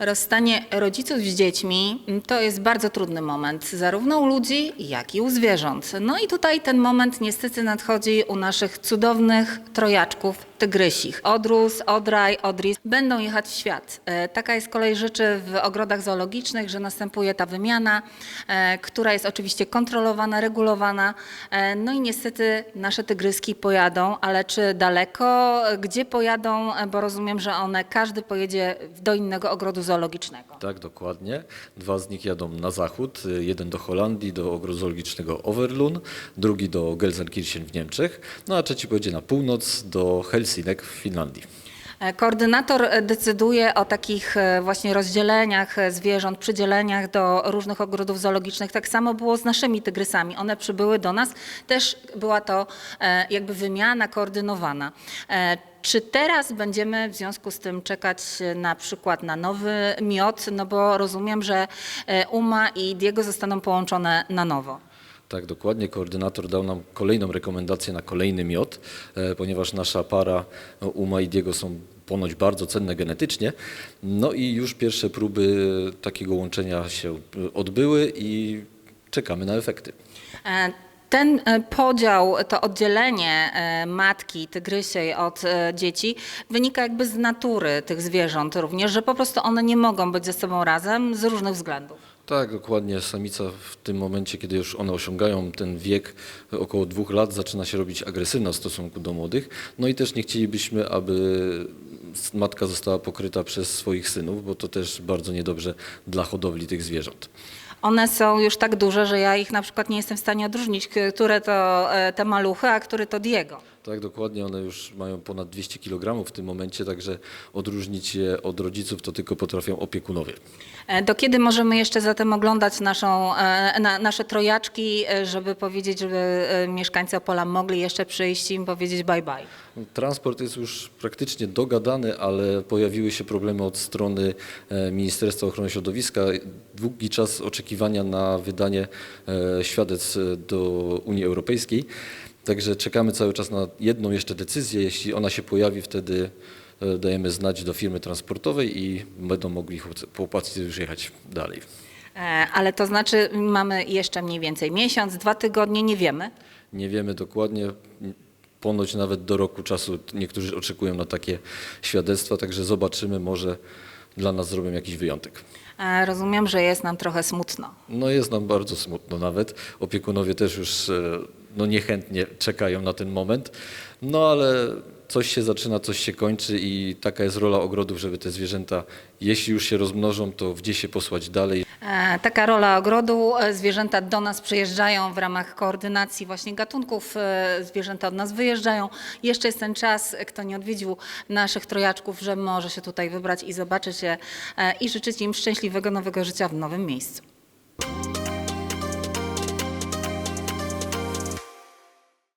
Rozstanie rodziców z dziećmi to jest bardzo trudny moment, zarówno u ludzi, jak i u zwierząt. No i tutaj ten moment niestety nadchodzi u naszych cudownych trojaczków tygrysich. Odrus, Odraj, Odris będą jechać w świat. E, Taka jest kolej rzeczy w ogrodach zoologicznych, że następuje ta wymiana, e, która jest oczywiście kontrolowana, regulowana. E, No i niestety nasze tygryski pojadą, ale czy daleko? Gdzie pojadą? Bo rozumiem, że one, każdy pojedzie do innego ogrodu zoologicznego. Tak, dokładnie. Dwa z nich jadą na zachód. Jeden do Holandii, do ogrodu zoologicznego Overlun, drugi do Gelsenkirchen w Niemczech, no a trzeci pojedzie na północ do Helsinek w Finlandii. E, Koordynator decyduje o takich e, właśnie rozdzieleniach e, zwierząt, przydzieleniach do różnych ogrodów zoologicznych. Tak samo było z naszymi tygrysami. One przybyły do nas, też była to jakby wymiana koordynowana. Czy teraz będziemy w związku z tym czekać e, na przykład na nowy miod? No bo rozumiem, że e, Uma i Diego zostaną połączone na nowo. Tak, dokładnie. Koordynator dał nam kolejną rekomendację na kolejny miod, e, ponieważ nasza para Uma i Diego są ponoć bardzo cenne genetycznie. No i już pierwsze próby takiego łączenia się odbyły i czekamy na efekty. Ten e, podział, to oddzielenie e, matki tygrysiej od e, dzieci wynika jakby z natury tych zwierząt również, że po prostu one nie mogą być ze sobą razem z różnych względów. Tak, dokładnie. Samica w tym momencie, kiedy już one osiągają ten wiek około dwóch lat, zaczyna się robić agresywna w stosunku do młodych. No i też nie chcielibyśmy, aby matka została pokryta przez swoich synów, bo to też bardzo niedobrze dla hodowli tych zwierząt. One są już tak duże, że ja ich na przykład nie jestem w stanie odróżnić, które to e, te maluchy, a który to Diego. Tak, dokładnie. One już mają ponad 200 kg w tym momencie, także odróżnić je od rodziców to tylko potrafią opiekunowie. E, Do kiedy możemy jeszcze zatem oglądać naszą, e, na, nasze trojaczki, e, żeby powiedzieć, żeby mieszkańcy Opola mogli jeszcze przyjść i im powiedzieć bye bye? Transport jest już praktycznie dogadany, ale pojawiły się problemy od strony Ministerstwa Ochrony Środowiska. Długi czas oczekiwania na wydanie świadectw do Unii Europejskiej. Także czekamy cały czas na jedną jeszcze decyzję. Jeśli ona się pojawi, wtedy e, dajemy znać do firmy transportowej i będą mogli chłopacy już jechać dalej. E, Ale to znaczy mamy jeszcze mniej więcej miesiąc, dwa tygodnie, nie wiemy. Nie wiemy dokładnie. Ponoć nawet do roku czasu niektórzy oczekują na takie świadectwa, także zobaczymy, może dla nas zrobią jakiś wyjątek. E, Rozumiem, że jest nam trochę smutno. No jest nam bardzo smutno nawet. Opiekunowie też już no, niechętnie czekają na ten moment. No ale coś się zaczyna, coś się kończy i taka jest rola ogrodów, żeby te zwierzęta, jeśli już się rozmnożą, to gdzie się posłać dalej. E, Taka rola ogrodu. E, Zwierzęta do nas przyjeżdżają w ramach koordynacji właśnie gatunków. e, Zwierzęta od nas wyjeżdżają. Jeszcze jest ten czas, kto nie odwiedził naszych trojaczków, że może się tutaj wybrać i zobaczyć je i życzyć im szczęśliwego nowego życia w nowym miejscu.